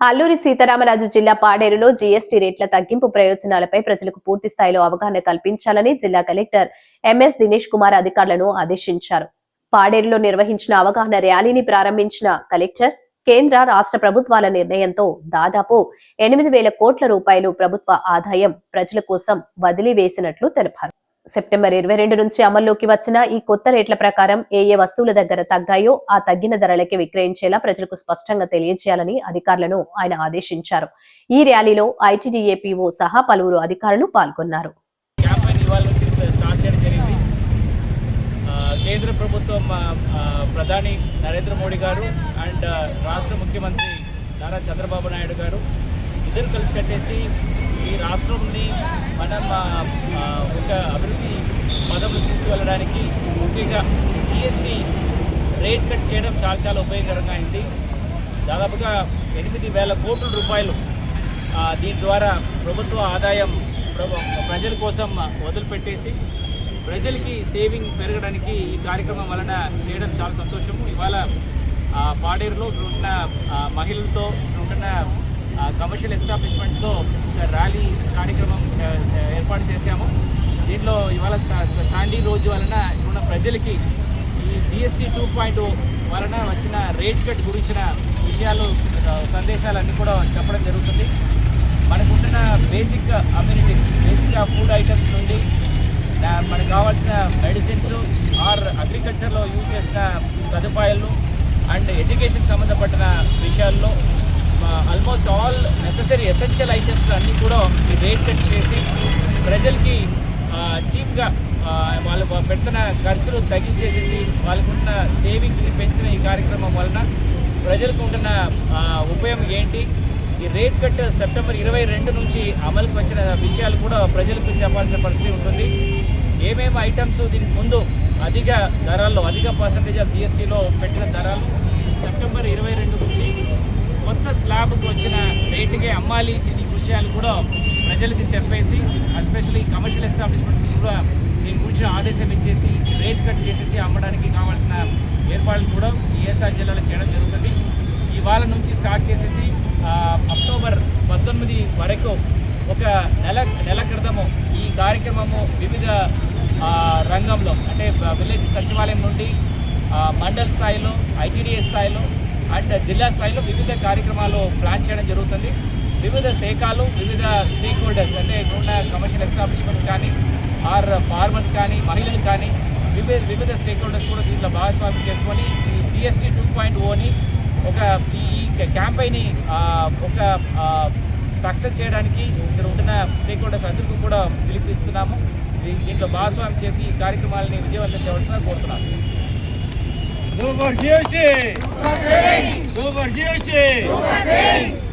అల్లూరి సీతారామరాజు జిల్లా పాడేరులో జీఎస్టీ రేట్ల తగ్గింపు ప్రయోజనాలపై ప్రజలకు పూర్తి స్థాయిలో అవగాహన కల్పించాలని జిల్లా కలెక్టర్ ఎంఎస్ దినేష్ కుమార్ అధికారులను ఆదేశించారు. పాడేరులో నిర్వహించిన అవగాహన ర్యాలీని ప్రారంభించిన కలెక్టర్ కేంద్ర రాష్ట్ర ప్రభుత్వాల నిర్ణయంతో దాదాపు ఎనిమిది వేల కోట్ల రూపాయలు ప్రభుత్వ ఆదాయం ప్రజల కోసం వదిలివేసినట్లు తెలిపారు. సెప్టెంబర్ ఇరవై రెండు నుంచి అమల్లోకి వచ్చిన ఈ కొత్త రేట్ల ప్రకారం ఏ ఏ వస్తువుల దగ్గర తగ్గాయో ఆ తగ్గిన ధరలకే విక్రయించేలా ప్రజలకు స్పష్టంగా తెలియజేయాలని అధికారులను ఆయన ఆదేశించారు. ఈ ర్యాలీలో ఐటీడీఏపీఓ సహా పలువురు అధికారులు పాల్గొన్నారు. స్టార్ట్ కేంద్ర ప్రభుత్వం ప్రధాని నరేంద్ర మోడీ గారు అండ్ రాష్ట్ర ముఖ్యమంత్రి నారా చంద్రబాబు నాయుడు గారు ఇద్దరు కలిసి కట్టేసి ఈ రాష్ట్రంని మనం ఒక అభివృద్ధి పదవులు తీసుకువెళ్ళడానికి ముఖ్యంగా జిఎస్టీ రేట్ కట్ చేయడం చాలా చాలా ఉపయోగకరంగా అయింది. దాదాపుగా ఎనిమిది వేల కోట్ల రూపాయలు దీని ద్వారా ప్రభుత్వ ఆదాయం ప్రజల కోసం వదిలిపెట్టేసి ప్రజలకి సేవింగ్ పెరగడానికి ఈ కార్యక్రమం వలన చేయడం చాలా సంతోషము. ఇవాళ పాడేరులో ఉంటున్న మహిళలతో ఉంటున్న కమర్షియల్ ఎస్టాబ్లిష్మెంట్తో ర్యాలీ కార్యక్రమం ఏర్పాటు చేశాము. దీంట్లో ఇవాళ సా- రోజు వలన ఇక్కడ ఉన్న ప్రజలకి ఈ జిఎస్టీ టూ పాయింట్ వలన వచ్చిన రేట్ కట్ గురించిన విషయాలు సందేశాలు సందేశాలన్నీ కూడా చెప్పడం జరుగుతుంది. మనకుంటున్న బేసిక్ అమ్యూనిటీస్ బేసిక్గా ఫుడ్ ఐటమ్స్ నుండి మనకు కావాల్సిన మెడిసిన్స్ ఆర్ అగ్రికల్చర్లో యూజ్ చేసిన సదుపాయాలు అండ్ ఎడ్యుకేషన్ సంబంధపడిన విషయాల్లో almost all necessary essential items అన్నీ కూడా ఈ రేట్ కట్ చేసి ప్రజలకి చీప్గా వాళ్ళు పెడుతున్న ఖర్చులు తగ్గించేసేసి వాళ్ళకున్న సేవింగ్స్ని పెంచిన ఈ కార్యక్రమం వలన ప్రజలకు ఉంటున్న ఉపయోగం ఏంటి? ఈ రేట్ కట్ సెప్టెంబర్ ఇరవై రెండు నుంచి అమలుకి వచ్చిన విషయాలు కూడా ప్రజలకు చెప్పాల్సిన పరిస్థితి ఉంటుంది. ఏమేమి ఐటమ్స్ దీనికి ముందు అధిక ధరల్లో అధిక పర్సంటేజ్ ఆఫ్ జిఎస్టీలో పెట్టిన ధరలు సెప్టెంబర్ ఇరవై రెండు నుంచి కొత్త స్లాబ్కి వచ్చిన రేటుకే అమ్మాలి అనే విషయాలు కూడా ప్రజలకు చెప్పేసి ఎస్పెషల్లీ కమర్షియల్ ఎస్టాబ్లిష్మెంట్స్ కూడా దీని గురించి ఆదేశం ఇచ్చేసి రేట్ కట్ చేసేసి అమ్మడానికి కావాల్సిన ఏర్పాట్లు కూడా ఈఎస్ఆర్ జిల్లాలో చేయడం జరుగుతుంది. ఇవాళ నుంచి స్టార్ట్ చేసేసి అక్టోబర్ పంతొమ్మిది వరకు ఒక నెల నెల క్రితము ఈ కార్యక్రమము వివిధ రంగంలో అంటే విలేజ్ సచివాలయం నుండి మండల మండల్ స్థాయిలో ఐటీడీఏ స్థాయిలో అండ్ జిల్లా స్థాయిలో వివిధ కార్యక్రమాలు ప్లాన్ చేయడం జరుగుతుంది. వివిధ శాఖలు వివిధ స్టేక్ హోల్డర్స్ అంటే ఇక్కడున్న కమర్షియల్ ఎస్టాబ్లిష్మెంట్స్ కానీ ఆర్ ఫార్మర్స్ కానీ మహిళలు కానీ వివిధ వివిధ స్టేక్ హోల్డర్స్ కూడా దీంట్లో భాగస్వామ్యం చేసుకొని ఈ జిఎస్టీ టూ పాయింట్ ఓని ఒక ఈ క్యాంపైని ఒక సక్సెస్ చేయడానికి ఇక్కడ ఉంటున్న స్టేక్ హోల్డర్స్ అందరికీ కూడా పిలిపిస్తున్నాము. దీంట్లో భాగస్వామ్యం చేసి ఈ కార్యక్రమాలని విజయవంతం చేయవలసిందిగా కోరుతున్నాము Super Duty! Super 6!